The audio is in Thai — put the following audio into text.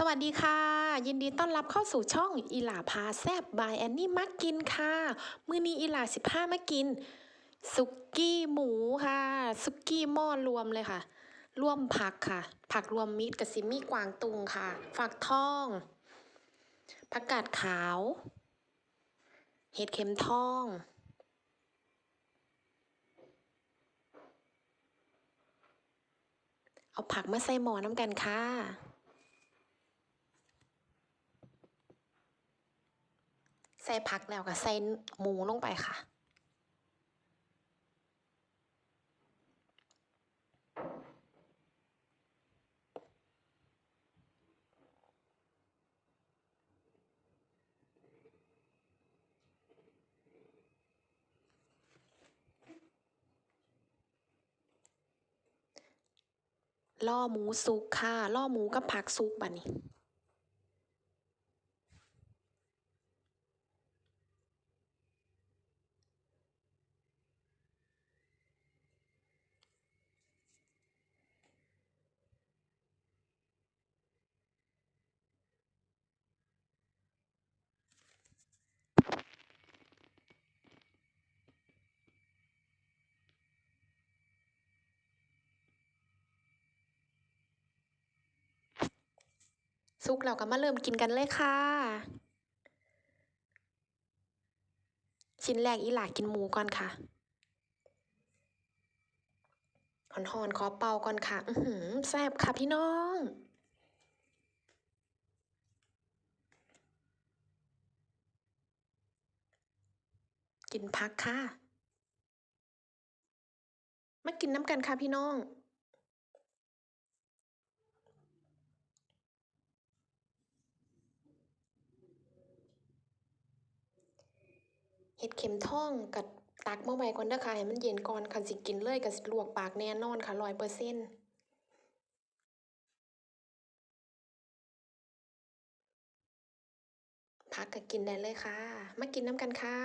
สวัสดีค่ะ ยินดีต้อนรับเข้าสู่ช่องอีหลาพาแซบบายแอนนี่มักกินค่ะ มื้อนี้อีหลาสิบห้ามากินสุกี้หมูค่ะสุกี้หม้อรวมเลยค่ะ รวมผักค่ะ ผักรวมมิตรกับซิมี่กวางตุงค่ะฝักทองผักกาดขาว เห็ดเข็มทอง เอาผักมาใส่หม้อน้ำกันค่ะ ส่ผักแล้วก็ใส่หมูลงไปค่ะ ล่อหมูสุกค่ะ ล่อหมูกับผักสุกบัดนี้ สุกเราก็มาเริ่มกินกันเลยค่ะ ชิ้นแรกอีหลากินหมูก่อนค่ะหอนๆขอเป่าก่อนค่ะ อือหือแซ่บค่ะพี่น้องกินพักค่ะ มากินน้ำกันค่ะพี่น้อง เห็ดเข็มทองกับตักมาไว้ก่อนเด้อค่ะให้มันเย็นก่อนคันสิกินเลยก็สิลวกปากแน่นอนค่ะร้อยเปอร์เซ็นต์พักกับกินได้เลยค่ะ มากินน้ำกันค่ะ